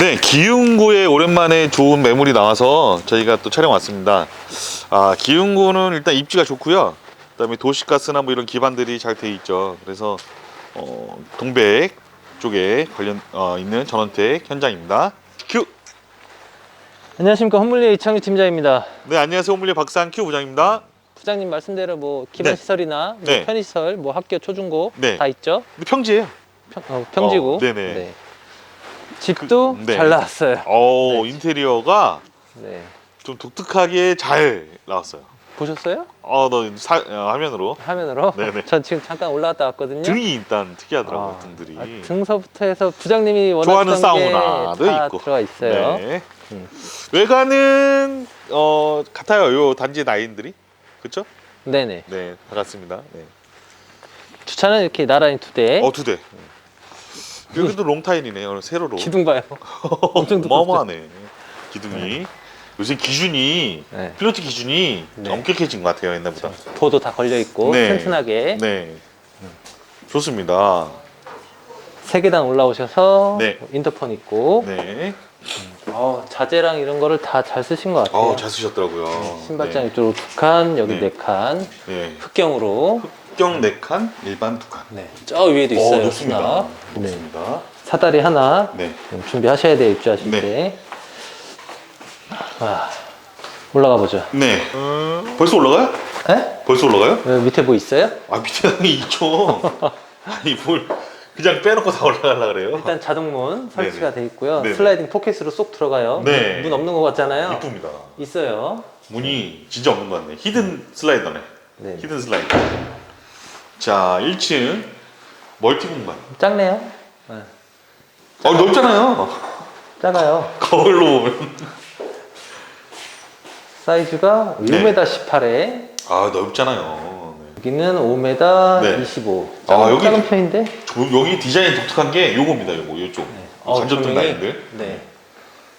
네, 기흥구에 오랜만에 좋은 매물이 나와서 저희가 또 촬영 왔습니다. 아, 기흥구는 일단 입지가 좋고요. 그다음에 도시가스나 뭐 이런 기반들이 잘 돼 있죠. 그래서 어, 동백 쪽에 관련 어, 있는 전원택 현장입니다. 큐. 안녕하십니까 홈블리의 이창규 팀장입니다. 네, 안녕하세요. 홈블리 박상 큐 부장입니다. 부장님 말씀대로 뭐 기반 네. 시설이나 뭐 네. 편의시설, 뭐 학교 초중고 네. 다 있죠. 근데 평지예요. 평, 어, 평지고. 어, 네네. 집도 그, 네. 잘 나왔어요. 어, 네. 인테리어가 네. 좀 독특하게 잘 나왔어요. 보셨어요? 어, 너 사, 어, 화면으로 화면으로? 네네. 전 지금 잠깐 올라갔다 왔거든요. 등이 일단 특이하더라고요. 아, 등들이. 아, 등서부터 해서 부장님이 원하던 사우나도 있고. 들어가 있어요. 네. 음. 외관은 어 같아요. 요 단지 라인들이 그렇죠? 네. 네 네, 다 같습니다. 네. 주차는 이렇게 나란히 두 대. 어두 대. 여기도 롱타인이네. 오늘 세로로. 기둥 봐요. 엄청 두껍죠? 어마어마하네. 기둥이. 요새 기준이 네. 필로티 기준이 네. 엄격해진 것 같아요 옛날보다. 도도 다 걸려 있고 네. 튼튼하게 네. 좋습니다. 세 계단 올라오셔서 네. 인터폰 있고 네. 어, 자재랑 이런 거를 다 잘 쓰신 것 같아요. 어, 잘 쓰셨더라고요. 신발장 네. 이쪽으로 두 칸, 여기 네. 네 칸, 네. 흑경으로. 흑경 네 칸, 일반 두 칸. 네, 저 위에도 있어요. 어, 좋습니다. 수납. 네. 좋습니다. 사다리 하나 네. 좀 준비하셔야 돼요 입주하실 네. 때. 아, 올라가 보죠. 네. 벌써 올라가요? 에? 벌써 올라가요? 여기 밑에 뭐 있어요? 아 밑에 있죠. 아니 뭘 그냥 빼놓고 다 올라가려 그래요? 일단 자동문 설치가 돼 있고요. 네네. 슬라이딩 포켓으로 쏙 들어가요. 네. 문 없는 것 같잖아요. 이쁩니다. 있어요. 문이 진짜 없는 것 같네. 히든 슬라이더네. 네. 히든 슬라이더. 자 1층 멀티 공간. 작네요. 네. 어 넓잖아요. 작아요. 거울로 보면. 사이즈가 네. 5m 18에 아 넓잖아요. 네. 여기는 5m 네. 25. 아, 작은, 여기- 작은 편인데? 저, 여기 디자인 독특한 게 요겁니다. 요거 요쪽. 어, 간접등 조명이- 라인들. 네.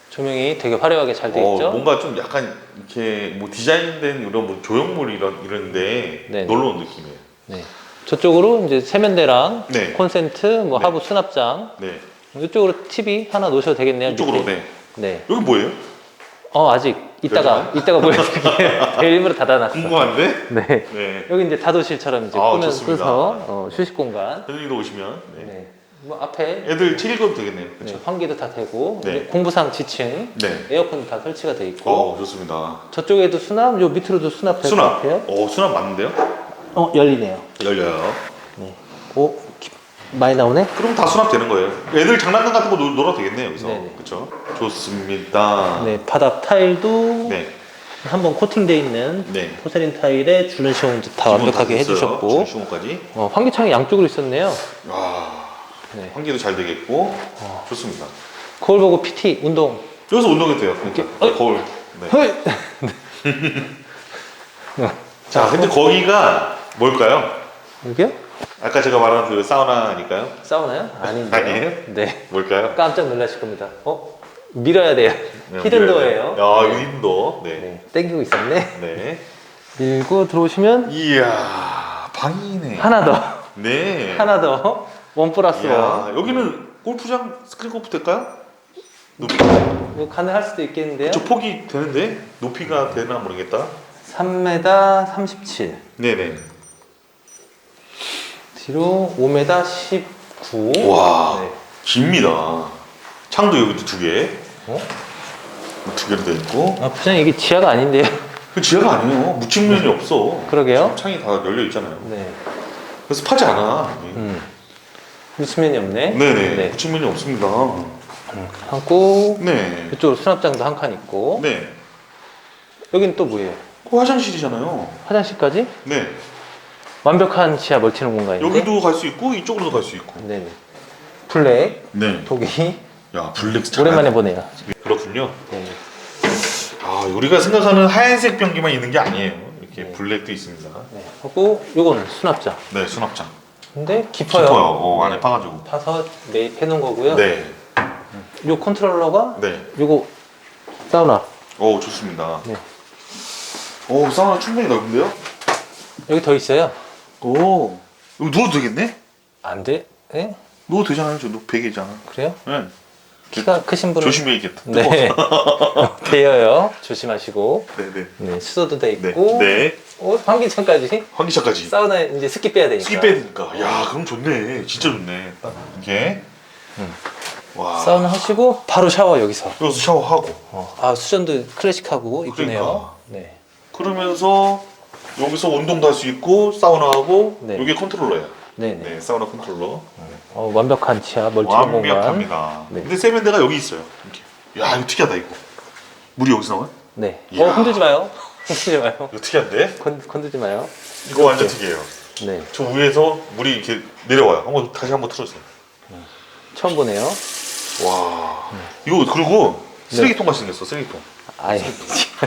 조명이 되게 화려하게 잘돼 어, 있죠. 뭔가 좀 약간 이렇게 뭐 디자인된 이런 뭐 조형물 이런 이런데 네. 놀러 온 느낌이에요. 네. 저쪽으로 이제 세면대랑 네. 콘센트, 뭐 네. 하부 수납장. 네. 이쪽으로 TV 하나 놓으셔도 되겠네요. 이쪽으로 밑에. 네. 네. 여기 뭐예요? 어 아직 이따가 이따가 보여드릴게요. 제 일부러 닫아놨어. 궁금한데? 네. 네. 여기 이제 다도실처럼 이제 아, 꾸며 좋습니다. 써서 어, 휴식 공간. 선생님도 오시면 네. 네. 뭐 앞에 애들 책 읽어도 되겠네요. 네, 그렇죠? 환기도 다 되고 네. 공부상 지층 네. 에어컨도 다 설치가 돼 있고 어 좋습니다. 저쪽에도 수납, 요 밑으로도 수납 될것 수납. 같아요. 어 수납 맞는데요? 어 열리네요. 열려요. 네. 오 기- 많이 나오네. 그럼 다 수납되는 거예요. 애들 장난감 같은 거 놀- 놀아도 되겠네요 여기서. 네네. 그렇죠? 좋습니다. 네 바닥 타일도 네. 한번 코팅돼 있는 네. 포세린 타일에 줄눈 시공도 다 완벽하게 해주셨고 중호까지. 어, 환기창이 양쪽으로 있었네요. 와. 네. 환기도 잘 되겠고 어. 좋습니다. 거울 보고 PT 운동. 여기서 운동해도 돼요. 그러니까 어이. 거울. 네. 헐. 자, 근데 거기가 뭘까요? 여기요? 아까 제가 말한 그 사우나니까요. 사우나요? 아닌데. 아니에요? 네. 뭘까요? 깜짝 놀라실 겁니다. 어? 밀어야 돼요. 네, 히든도어예요. 아, 네. 이거 히든도어. 네. 네. 땡기고 있었네. 네. 밀고 들어오시면 이야, 방이네. 하나 더. 네. 하나 더. 원 플러스 이야, 원. 여기는 골프장 스크린 골프 될까요? 높이. 뭐 가능할 수도 있겠는데요. 저 폭이 되는데 높이가 되나 모르겠다. 3m 37. 네네. 뒤로 5m 19. 와, 네. 깁니다. 창도 여기도 두 개. 어? 두 개로 돼 있고. 아, 부장님 이게 지하가 아닌데요. 그 지하가 아니에요. 묻힘면이 없어. 그러게요. 창이 다 열려 있잖아요. 네. 그래서 파지 않아. 음. 미수면이 없네. 네네. 네. 묻힘면이 없습니다. 하고 네. 이쪽으로 수납장도 한 칸 있고. 네. 여기는 또 뭐예요? 그 화장실이잖아요. 화장실까지 네. 완벽한 지하 멀티룸 공간인데. 여기도 갈 수 있고 이쪽으로도 갈 수 있고. 네네. 블랙 네. 독이 야 블랙 오랜만에 보네요. 그렇군요. 네. 아 우리가 생각하는 하얀색 변기만 있는 게 아니에요. 이렇게 네. 블랙도 있습니다. 네. 하고 요거는 수납장. 네 수납장. 근데 깊어요. 깊어요. 어, 안에 파가지고. 파서 매입해 놓은 거고요. 네. 요 컨트롤러가 네. 요거 사우나. 오 좋습니다. 네. 오 사우나 충분히 넓은데요? 여기 더 있어요. 오. 여기 누워도 되겠네? 안 돼? 네? 누워도 되잖아요. 저 베개잖아. 그래요? 네. 키가 크신 분은 조심해야겠다. 네. 대여요. 조심하시고. 네네. 네, 수도도 돼 네. 있고. 네. 어, 환기창까지. 환기차까지. 사우나 이제 습기 빼야 되니까. 습기 빼야 되니까. 야, 그럼 좋네. 진짜 좋네. 딱 이렇게. 와. 사우나 하시고 바로 샤워 여기서. 여기서 샤워하고. 어, 아 수전도 클래식하고 이쁘네요. 그러니까. 네. 그러면서 여기서 운동도 할 수 있고 사우나하고 네. 이게 컨트롤러예요. 네네. 네, 사우나 컨트롤러. 어, 완벽한 지하 멀티공 공간. 완벽합니다. 네. 근데 세면대가 여기 있어요. 이렇게. 야, 이거 특이하다 이거. 물이 여기서 나와? 네. 이야. 어 흔들지 마요. 흔들지 마요. 이거 특이한데? 건, 건들지 마요. 이거 완전 특이해요. 네. 저 위에서 물이 이렇게 내려와요. 한번 다시 한번 틀어주세요. 처음 보네요. 와, 이거 그리고 쓰레기통 같이 생겼어. 쓰레기통. 아예.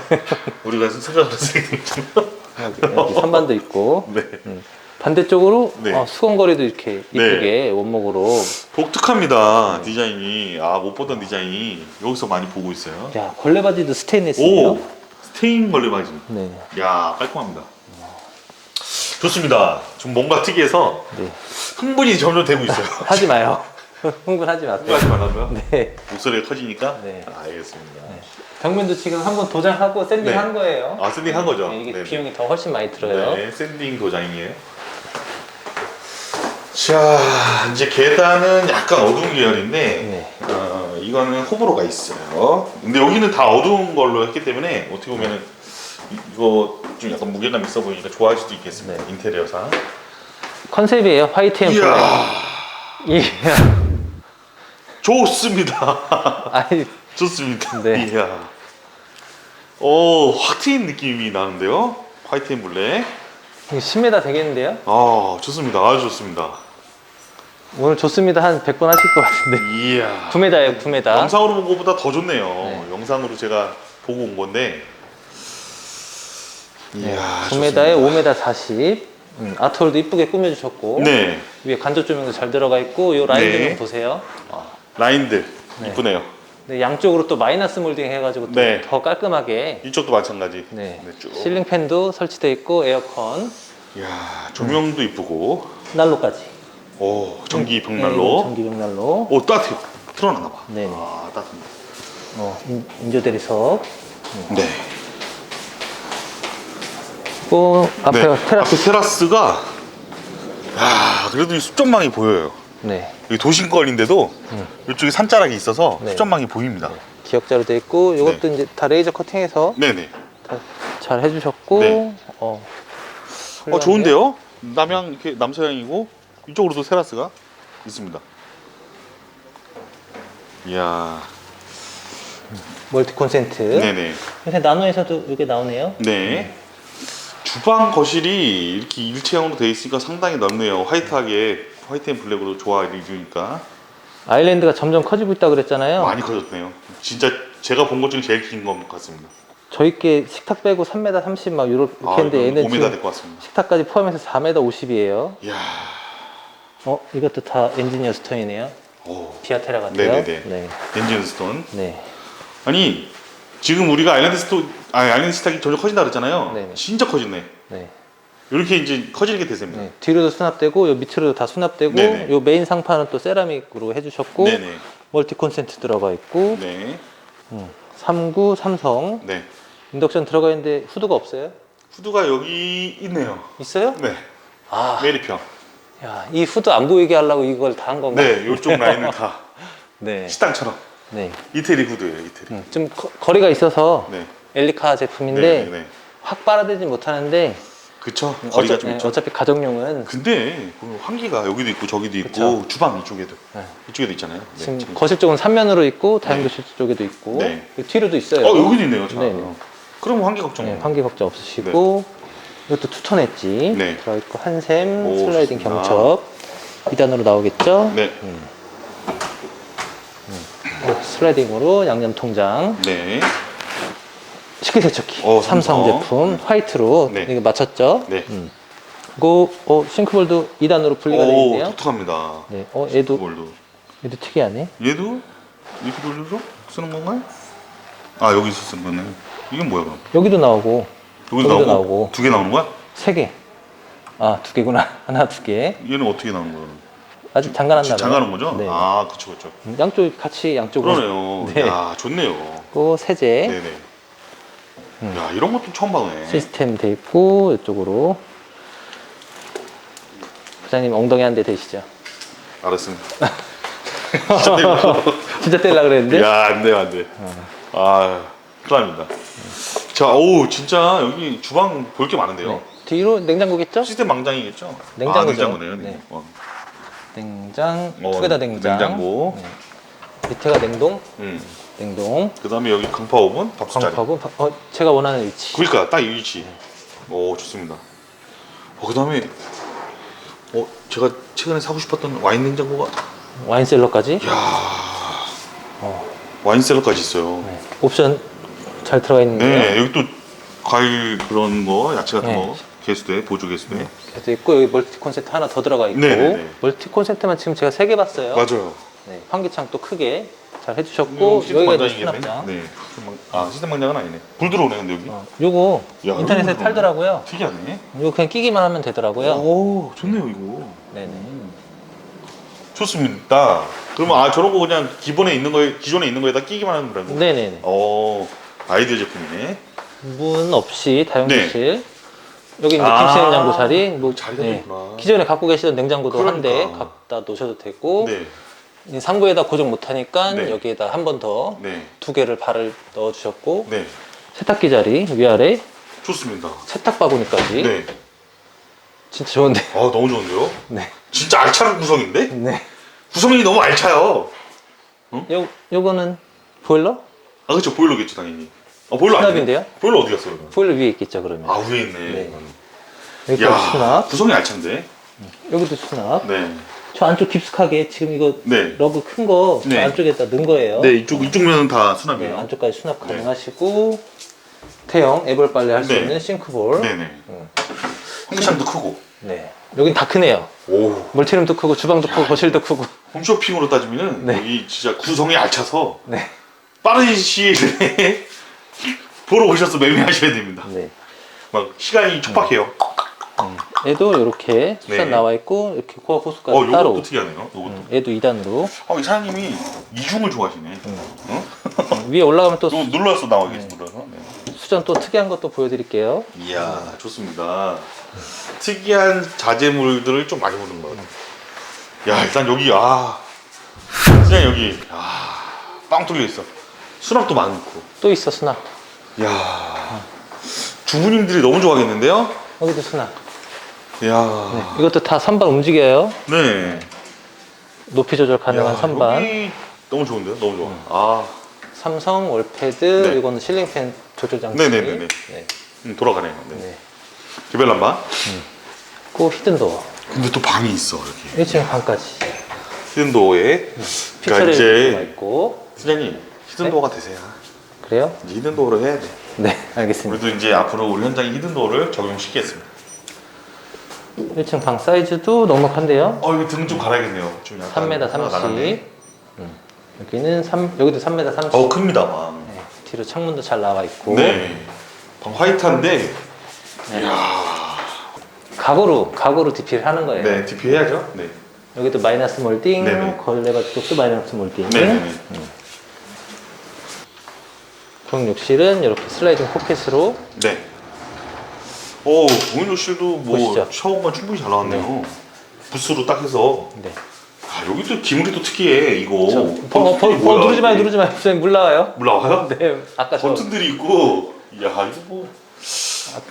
우리가 생각하는 쓰레기통. 여기, 여기 선반도 있고. 네. 음. 반대쪽으로 네. 어, 수건거리도 이렇게 이쁘게 원목으로. 독특합니다 디자인이. 아 못 보던 디자인이 여기서 많이 보고 있어요. 야 걸레 바지도 스테인리스예요. 오, 스테인 걸레 바지. 네. 야 깔끔합니다. 좋습니다. 좀 뭔가 특이해서 네. 흥분이 점점 되고 있어요. 하지 마요. 흥분하지 마세요. 흥분하지 말라고요? 네. 목소리가 커지니까. 네. 아, 알겠습니다. 벽면도 지금 한번 도장하고 샌딩한 네. 거예요. 아 샌딩 한 거죠? 네, 이게 네네. 비용이 더 훨씬 많이 들어요. 네, 샌딩 도장이에요. 자, 이제 계단은 약간 어두운 계열인데, 네. 어, 이거는 호불호가 있어요. 근데 여기는 다 어두운 걸로 했기 때문에 어떻게 보면은 이- 이거 좀 약간 무게감 있어 보이니까 좋아할 수도 있겠습니다. 네. 인테리어상. 컨셉이에요. 화이트 앤 블랙. 이야, 이야. 좋습니다. 아니, 좋습니다. 네. 이야. 오, 확 트인 느낌이 나는데요. 화이트 앤 블랙. 이거 10m 되겠는데요? 아, 좋습니다. 아주 좋습니다. 오늘 좋습니다. 한 100번 하실 것 같은데. 이야. 9m예요, 9m. 영상으로 본 것보다 더 좋네요. 네. 영상으로 제가 보고 온 건데. 이야, 9m에 5m 40. 음, 아트홀도 이쁘게 꾸며주셨고. 네, 위에 간접 조명도 잘 들어가 있고, 이 라인들 네. 좀 보세요. 라인들 네. 이쁘네요. 네, 양쪽으로 또 마이너스 몰딩 해가지고 또 네. 더 깔끔하게. 이쪽도 마찬가지. 네. 쭉. 실링 팬도 설치되어 있고, 에어컨, 이야, 조명도 이쁘고. 난로까지. 오, 전기 네, 벽난로. 전기 벽난로. 오, 따뜻해요. 틀어놨나 봐. 네네. 아, 따뜻합니다. 어, 인- 인조 대리석. 네. 또 앞에 네. 테라스. 앞에 테라스가. 야, 그래도 이 숲전망이 보여요. 네. 여기 도심거리인데도 음. 이쪽에 산자락이 있어서 네. 숲전망이 보입니다. 기역자로 되어 있고, 이것도 이제 다 레이저 커팅해서 네네. 다 잘 해주셨고, 네. 어. 어 좋은데요? 남향 이렇게 남서향이고 이쪽으로도 테라스가 있습니다. 이야, 멀티 콘센트. 네네, 요새 나노에서도 이게 나오네요. 네. 주방 거실이 이렇게 일체형으로 되어 있으니까 상당히 넓네요. 화이트하게 화이트 앤 블랙으로 조화를 이루니까 아일랜드가 점점 커지고 있다 그랬잖아요. 많이 커졌네요. 진짜 제가 본 것 중에 제일 긴 것 같습니다. 저희께 식탁 빼고 3m 30 막 이렇게 아, 했는데 얘는 5m 지금 될 것 같습니다. 식탁까지 포함해서 4m 50이에요. 이야, 어, 이것도 다 엔지니어 스톤이네요. 오, 비아테라 같아요. 네네네. 네. 엔진 스톤. 네. 아니 지금 우리가 아일랜드 스토 아니 아일랜드 스탁이 점점 커진다 그랬잖아요. 네네. 진짜 커지네. 네. 이렇게 이제 커지는 게 대세입니다. 네. 뒤로도 수납되고 요 밑으로도 다 수납되고 네네. 요 메인 상판은 또 세라믹으로 해주셨고 네네. 멀티 콘센트 들어가 있고 네. 음. 39 삼성 네. 인덕션 들어가 있는데 후드가 없어요? 후드가 여기 있네요. 있어요? 네. 아, 메리평. 야, 이 후드 안 보이게 하려고 이걸 다 한 건가? 네. 이쪽 라인은 다 네. 식당처럼 네. 이태리 후드예요. 이태리. 음, 좀 거, 거리가 있어서 네. 엘리카 제품인데 네. 네. 확 빨아들지 못하는데 그쵸. 거리가 어차, 좀 네, 있죠. 어차피 가정용은 근데 보면 환기가 여기도 있고 저기도 있고 그쵸. 주방 이쪽에도 네. 이쪽에도 있잖아요. 네, 지금 지금. 거실 쪽은 3면으로 있고 네. 다용도실 쪽에도 있고 네. 그 뒤로도 있어요. 어 여기도 있네요. 자. 네 네. 그럼 환기 걱정. 네, 네, 환기 걱정 없으시고 이것도 투톤 엣지 네. 들어있고 한샘 오, 슬라이딩 좋습니다. 경첩 2단으로 나오겠죠? 네. 어, 슬라이딩으로 양념 통장 네. 식기세척기 어, 삼성, 삼성. 제품 화이트로 네. 이게 맞췄죠? 네. 음. 그리고 어, 싱크볼도 2단으로 분리가 되어 오 있네요. 독특합니다. 네. 어, 얘도 볼도. 얘도 특이하네. 얘도 이렇게 돌려서 쓰는 건가요? 아 여기서 쓰는 거네. 이건 뭐야 그럼? 여기도 나오고 여기도 여기도 나오고, 나오고. 두 개 나오는 거야? 세 개. 아, 두 개구나. 하나, 두 개. 얘는 어떻게 나오는 거야? 아직 봐요. 잠가는 거죠? 네. 아, 그쵸, 그쵸. 양쪽 같이 양쪽으로. 그러네요. 네. 야, 좋네요. 고 세제 네네. 야, 이런 것도 처음 봐네. 시스템 돼 있고 이쪽으로 부장님 엉덩이 한대 대시죠. 알았습니다. 진짜 떼려 그랬는데. 야, 안 돼요, 안 돼. 아, 큰일 납니다. 자, 오, 진짜 여기 주방 볼 게 많은데요. 네. 뒤로 냉장고겠죠? 시스템 망장이겠죠? 냉장고죠. 아, 냉장고네요. 네. 어. 냉장 어, 두 개 다 냉장. 냉장고. 네. 밑에가 냉동, 음. 냉동. 그 다음에 여기 강파 오븐, 밥솥자리. 광파고 어, 제가 원하는 위치. 그러니까 딱 이 위치. 오, 좋습니다. 어, 그 다음에 어, 제가 최근에 사고 싶었던 와인 냉장고가 와인 셀러까지. 야 어, 와인 셀러까지 있어요. 네. 옵션 잘 들어가 있는데요. 네, 여기 또 과일 그런 거, 야채 같은 네. 거, 개수대, 보조 개수대. 그래서 있고 여기 멀티 콘센트 하나 더 들어가 있고 네 네 네. 멀티 콘센트만 지금 제가 세 개 봤어요. 맞아요. 네, 환기창 또 크게 잘 해주셨고 음, 시스템 여기가 또 망장이겠네. 수납장. 네. 시스템 망- 아, 시스템 망장은 아니네. 불 들어오네, 근데 여기. 어, 요거 야, 인터넷에 이거 팔더라고요. 특이하네. 이거 그냥 끼기만 하면 되더라고요. 오, 좋네요, 이거. 네네. 좋습니다. 그러면 아 저런 거 그냥 기본에 있는 거에 기존에 있는 거에다 끼기만 하는 거라고. 네네네. 어 아이디어 제품이네. 문 없이 다용도실. 여기 이제 아, 김치 냉장고 자리. 뭐 자리가 네. 있구나. 기존에 갖고 계시던 냉장고도 한 대 그러니까. 갖다 놓으셔도 되고 네, 이 상부에다 고정 못하니까 네. 여기에다 한 번 더 두 네, 개를 발을 넣어주셨고 네. 세탁기 자리 위아래 좋습니다. 세탁 바구니까지 네. 진짜 좋은데. 아 너무 좋은데요? 네. 진짜 알찬 구성인데? 네. 구성이 너무 알차요. 요 요거는 보일러? 아 그렇죠 보일러겠죠 당연히. 아 보일러 아니에요? 수납인데요? 보일러 어디 갔어요? 그러면? 보일러 위에 있겠죠 그러면. 아 위에 있네. 네. 이거는. 여기까지 야 수납. 구성이 알찬데. 여기도 수납. 네. 저 안쪽 깊숙하게 지금 이거 네. 러브 큰거 네. 안쪽에다 넣은 거예요. 네 이쪽 이쪽 면은 다 네, 수납이에요. 안쪽까지 수납 네. 가능하시고 태형 애벌 빨래 할 수 네. 있는 싱크볼. 네. 네네. 음. 환기창도 크고. 여긴 다 크네요. 오. 멀티룸도 크고 주방도 크고 거실도 크고. 홈쇼핑으로 따지면은 네. 여기 진짜 구성이 알차서 네. 빠른 시일 내에 보러 오셔서 매매하셔야 됩니다. 네. 막 시간이 촉박해요. 음. 얘도 이렇게 수산 네. 나와 있고 이렇게 코어 호스까지 어, 요것도 따로. 특이하네요. 요것도. 음, 얘도 2단으로. 어, 이 사장님이 이중을 좋아하시네. 음. 어? 위에 올라가면 또 또 눌러서 나와 계신 거라서. 네. 수전 또 특이한 것도 보여드릴게요. 이야, 좋습니다. 특이한 자재물들을 좀 많이 보는 것 같아요. 야, 일단 여기, 아. 그냥 여기, 아. 빵 뚫려 있어. 수납도 많고. 또 있어 수납. 야 주부님들이 너무 좋아하겠는데요? 여기도 수납. 네. 야 이것도 다 선반 움직여요. 네. 높이 조절 가능한 야, 선반. 여기 너무 좋은데요? 너무 좋아. 아, 삼성 월패드. 네. 이거는 실링팬 조절 장치. 네네네네. 네. 음, 돌아가네요. 네. 네. 개별 난방. 그 히든 도어. 근데 또 방이 있어, 이렇게. 1층 방까지. 히든도어에. 그러니까 피처를 들어가 이제, 있고. 사장님, 히든도어가 되세요. 그래요? 이제 히든도어를 해야 돼. 네, 알겠습니다. 우리도 이제 앞으로 우리 현장에 히든도어를 적용시키겠습니다. 1층 방 사이즈도 넉넉한데요. 어, 이거 등 좀 갈아야겠네요. 좀 약간 3m 하나 30. 나갔네. 음. 여기는 3, 여기도 3m 30. 어, 큽니다, 방. 네, 뒤로 창문도 잘 나와 있고. 네. 방 화이트한데, 네. 이야. 가구로, 가구로 DP를 하는 거예요. 네, DP 해야죠. 네. 여기도 마이너스 몰딩, 네네. 걸레바 쪽도 마이너스 몰딩. 네 네네. 부엌욕실은 이렇게 슬라이딩 포켓으로 네. 오, 공인욕실도 뭐 보시죠. 샤워가 충분히 잘 나왔네요. 부스로 딱 해서. 네. 아, 여기 또 기물이 또 특이해, 이거. 저, 버, 버, 버, 뭐야, 누르지 마요. 누르지 마요. 선생님 물 나와요. 물 나와요? 네, 아까 저, 버튼들이 있고, 이야, 이거 뭐.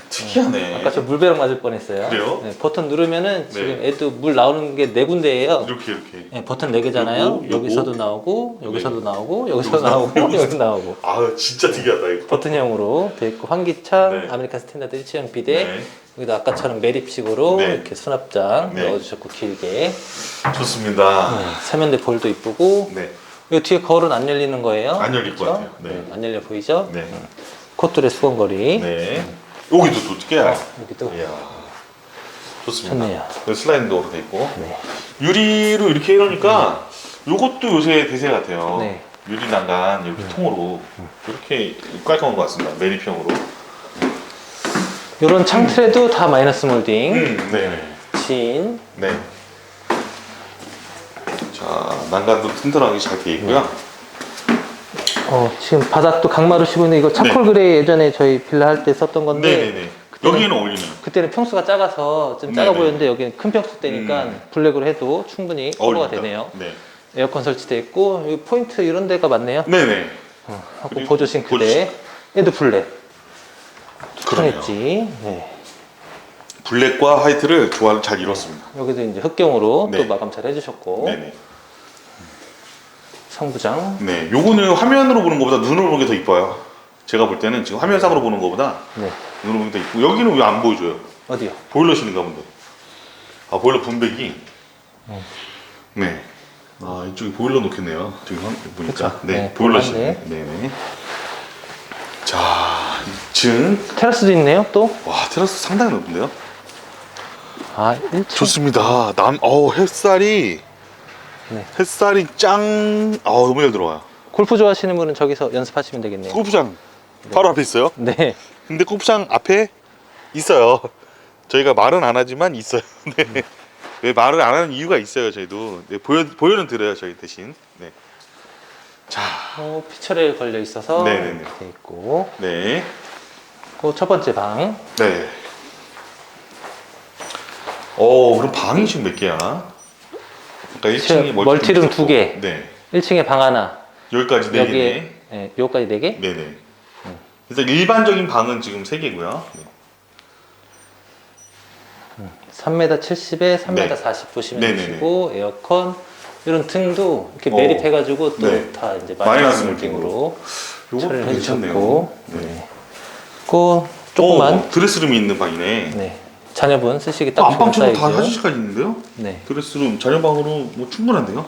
특이하네. 아까 저 물배럭 맞을 뻔했어요. 그래요? 네, 버튼 누르면은 지금 네. 애도 물 나오는 게 네 군데예요. 이렇게, 이렇게. 네, 버튼 네 개잖아요. 요거, 요거. 여기서도 나오고, 여기서도 네. 나오고, 여기서도 여기서 나오고. 여기서 나오고. 아, 진짜 특이하다, 이거. 버튼형으로 돼 있고 환기창, 네. 아메리칸 스탠다드 1층형 비대. 네. 여기도 아까처럼 매립식으로 네. 이렇게 수납장 네. 넣어주셨고 길게. 좋습니다. 네, 세면대 볼도 이쁘고. 네. 이 뒤에 거울은 안 열리는 거예요. 안 열릴 것? 같아요. 네. 안 열려 보이죠? 네. 코트의 수건거리. 네. 여기도 또 특이하네. 여기도 이야. 좋습니다. 좋네요. 여기 슬라이딩 도어로 돼 있고. 네. 유리로 이렇게 해놓으니까 요것도 요새 대세 같아요. 네. 유리 난간 이렇게 통으로 이렇게 깔끔한 것 같습니다. 매립형으로. 이런 창틀에도 다 마이너스 몰딩. 음, 네. 진. 네. 난간도 튼튼하게 잘 되어 있고요. 어, 지금 바닥도 강마루 시고 있는데 이거 차콜 네. 그레이 예전에 저희 빌라 할 때 썼던 건데 네네네. 여기는 어울리네요. 그때는 평수가 작아서 좀 작아 네네. 보였는데 여기는 큰 평수 되니까 음. 블랙으로 해도 충분히 커버가. 되네요. 네. 에어컨 설치돼 있고 여기 포인트 이런 데가 많네요. 네네. 하고 그리고 보조 싱크대. 얘도 블랙. 추천했지. 네. 블랙과 화이트를 조화를 잘 이뤘습니다. 여기도 이제 흑경으로 네. 또 마감 잘 해주셨고 네네. 상부장. 네. 요거는 화면으로 보는 것보다 눈으로 보는 게 더 이뻐요. 제가 볼 때는 지금 화면상으로 보는 것보다 네. 눈으로 보는 게 더 이쁘고 여기는 왜 안 보여줘요? 어디요? 보일러실인가 본데. 아 보일러 분배기. 어. 네. 아 이쪽에 보일러 놓겠네요. 지금 한- 보니까. 그쵸. 네. 네, 보일러실. 보일러인데. 네네. 자 2층. 테라스도 있네요. 또. 와 테라스 상당히 높은데요? 아 1층. 좋습니다. 남, 어 햇살이 네. 햇살이 짱. 아 너무 잘 들어와요. 골프 좋아하시는 분은 저기서 연습하시면 되겠네요. 골프장 바로 앞에 있어요. 네. 근데 골프장 앞에 있어요. 저희가 말은 안 하지만 있어요. 네. 왜 말을 안 하는 이유가 있어요. 저희도 네, 보여 보여는 드려요. 저희 대신. 네. 자, 어, 피처레일 걸려 있어서 네네네. 이렇게 돼 있고 네, 그 첫 번째 방 네. 어, 그럼 방이 지금 몇 개야? 그러니까 1층이 멀티룸 두 개. 네. 1층에 방 하나 여기까지 네 여기에 개네. 네, 여기까지 네 개. 네네. 일단 일반적인 방은 지금 세 개고요. 네. 3m 70에 3m 네. 40 보시면 네네네. 되시고 에어컨 이런 등도 이렇게 어. 매립해가지고 또 네. 다 이제 마이너스 마이너스 요것도 처리를. 해주셨고 네. 네. 그 조그만 어, 드레스룸이 있는 방이네. 네. 자녀분 쓰시기 어, 딱 좋은 안방처럼 다 사이즈. 화장실까지 있는데요? 네. 드레스룸 자녀방으로 뭐 충분한데요?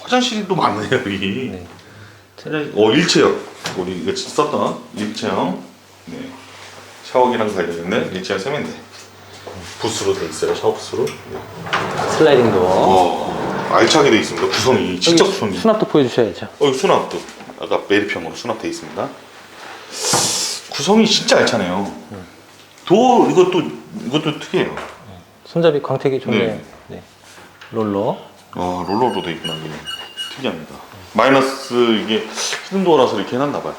화장실이 또 많네요 여기. 네. 화장실- 어 일체형 우리 이거 썼던 일체형. 네. 샤워기랑 달려있는 일체형 세면대. 부스로 돼 있어요 샤워 부스로. 네. 슬라이딩 도어. 어 알차게 돼 있습니다 구성이 진짜 여기 구성이. 수납도 보여주셔야죠. 어 수납도 아까 매립형으로 수납돼 있습니다. 구성이 진짜 알차네요. 도어 이것도 이것도 특이해요. 손잡이 광택이 좋네요. 네. 네. 롤러. 아 롤러도 돼 있구나 이게 특이합니다. 마이너스 이게 히든도어라서 이렇게 해놨나 봐요.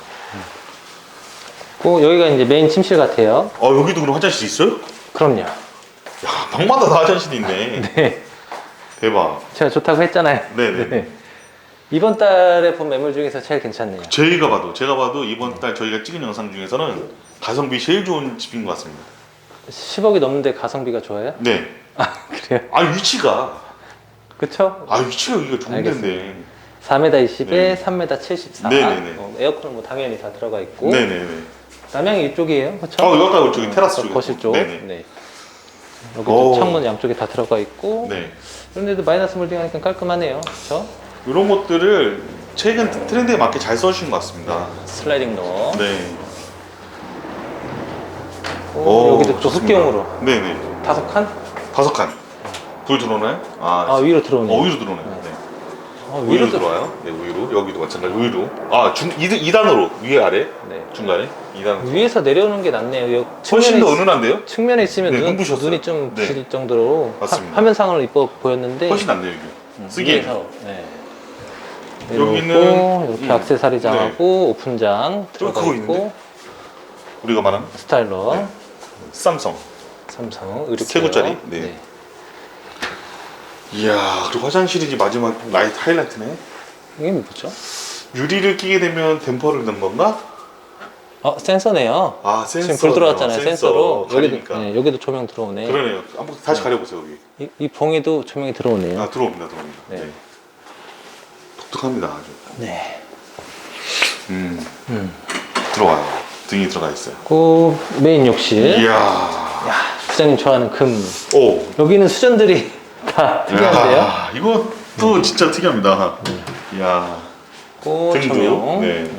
그 여기가 이제 메인 침실 같아요. 아 여기도 그럼 화장실 있어요? 그럼요. 야 방마다 다 화장실이 있네. 네. 대박. 제가 좋다고 했잖아요. 네네. 이번 달에 본 매물 중에서 제일 괜찮네요. 저희가 봐도 제가 봐도 이번 달 저희가 찍은 영상 중에서는 가성비 제일 좋은 집인 것 같습니다. 10억이 넘는데 가성비가 좋아요? 네. 아 그래요? 아 위치가 그쵸? 아 위치가 여기가 좋은 데인데. 4m 20에 네. 3m 74. 네네네. 어, 에어컨은 뭐 당연히 다 들어가 있고. 네네네. 남양이 이쪽이에요, 그렇죠? 어 여기가 이쪽에 테라스 쪽에. 거실 쪽. 네네. 네. 여기도 오. 창문 양쪽에 다 들어가 있고. 네. 그런데도 마이너스 몰딩 하니까 깔끔하네요, 그렇죠? 이런 것들을 최근 트렌드에 맞게 잘 써주신 것 같습니다. 슬라이딩 도어. 네. 오, 오, 여기도 또 좋습니다. 흑경으로 네네. 다섯 칸? 다섯 칸. 불 들어오나요? 아, 아 위로 들어오네요. 어, 위로 들어오네요. 네. 아, 위로 위로 들어. 들어와요. 네, 위로. 여기도 마찬가지. 위로. 아, 중 2단, 2단으로 위에 아래 네. 중간에 2단. 위에서 내려오는 게 낫네요. 여기 훨씬 더 있- 은은한데요? 측면에 있으면 네, 눈, 눈부셨어요. 눈이 좀 네. 부실 정도로 맞습니다. 화, 면상으로 이뻐 보였는데 훨씬 낫네요, 여기. 음, 쓰기에. 위에서, 네. 여기는- 내려오고 이렇게 음. 액세서리장하고 오픈장 들어가 그거 있고 있는데? 우리가 말한 스타일러 네. 삼성. 삼성 이렇게 세 구짜리? 네. 이야, 그리고 화장실이 마지막 라이트 하이라이트네. 이게 뭐죠? 유리를 끼게 되면 댐퍼를 넣은 건가? 어 센서네요. 아, 센서. 지금 불 들어왔잖아요. 센서로 가리니까. 여기도 네, 여기도 조명 들어오네. 그러네요. 한번 다시 가려보세요, 여기. 이, 이 봉에도 조명이 들어오네요. 아, 들어옵니다, 들어옵니다. 네. 네. 독특합니다, 아주. 네. 음, 음. 들어와요. 등이 들어가 있어요. 그 메인 욕실. 이야. 야, 부장님 좋아하는 금. 오. 여기는 수전들이 다 특이한데요. 이야, 이것도 진짜 특이합니다. 이야. 그 등도. 조명. 네.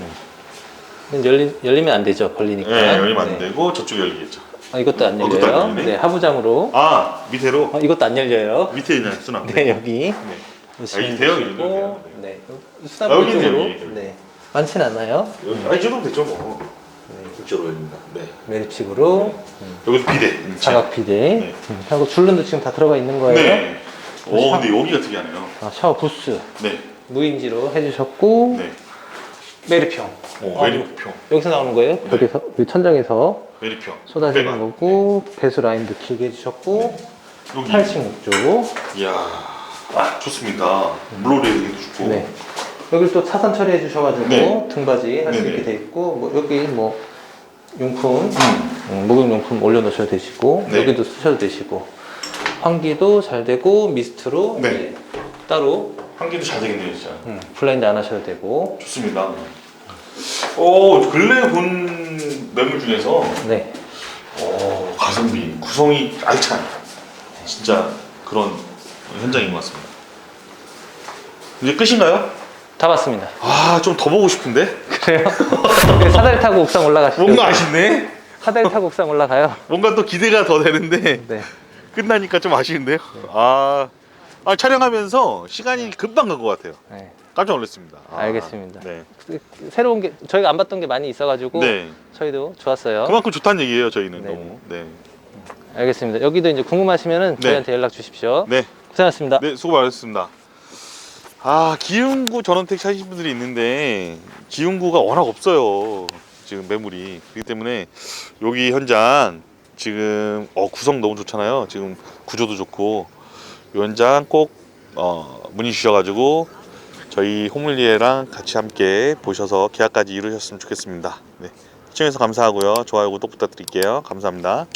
이건 열리, 열리면 안 되죠. 걸리니까. 네, 열리면 안 네. 되고 저쪽 열리겠죠. 아, 이것도 안 열려요. 안 열리네. 네, 하부장으로. 아, 밑에로? 어, 이것도 안 열려요. 밑에 있는 수납. 네, 여기. 네. 보시면 이 대형 되시고, 이름이네요. 네. 아, 수납 쪽으로. 여기. 네. 많진 않아요. 여기, 아, 이 정도면 됐죠, 뭐. 네, 이쪽으로 열립니다. 네. 매립식으로 여기도 비대. 사각 비대 네. 음, 하고 줄눈도 지금 다 들어가 있는 거예요. 네. 오 근데 여기가 특이하네요. 아, 샤워 부스 네. 무인지로 해주셨고 네. 메리평. 오 어, 메리평. 여기서 나오는 거예요? 네. 여기서 이 천장에서 메리평. 쏟아지는 빼봐. 거고 배수 라인도 길게 해주셨고 여기. 8층 목조. 이야. 아, 좋습니다. 물놀이에도 좋고. 네. 여기 또 차선 처리해 주셔가지고 네. 등받이 할 수 네네. 있게 돼 있고 뭐 여기 뭐 용품 음. 음, 목욕용품 올려놓으셔도 되시고 네. 여기도 쓰셔도 되시고 환기도 잘 되고 미스트로 네. 이제 따로 한개도 잘 되겠네요 진짜. 음, 블라인드 안 하셔도 되고 좋습니다. 오 근래 본 매물 중에서 네 오 가성비 구성이 알찬 진짜 그런 현장인 것 같습니다. 이제 끝인가요? 다 봤습니다 아 좀 더 보고 싶은데 그래요? 네, 사다리 타고 옥상 올라가시죠 뭔가 아쉽네. 사다리 타고 옥상 올라가요 뭔가 또 기대가 더 되는데 네 끝나니까 좀 아쉬운데요. 아, 아 촬영하면서 시간이 금방 간 것 같아요. 네. 깜짝 놀랐습니다. 아, 알겠습니다. 네. 새로운 게 저희가 안 봤던 게 많이 있어가지고 네. 저희도 좋았어요 그만큼 좋다는 얘기예요. 저희는 네. 너무. 네. 알겠습니다 여기도 이제 궁금하시면은 네. 저희한테 연락 주십시오 네. 고생하셨습니다 네, 수고 많으셨습니다. 아, 기흥구 전원택 사신 분들이 있는데 기흥구가 워낙 없어요. 지금 매물이. 그렇기 때문에 여기 현장 지금 어, 구성 너무 좋잖아요. 지금 구조도 좋고 이 현장 꼭 어, 문의 주셔가지고 저희 호물리에랑 같이 함께 보셔서 계약까지 이루셨으면 좋겠습니다. 네. 시청해주셔서 감사하고요. 좋아요, 구독 부탁드릴게요. 감사합니다.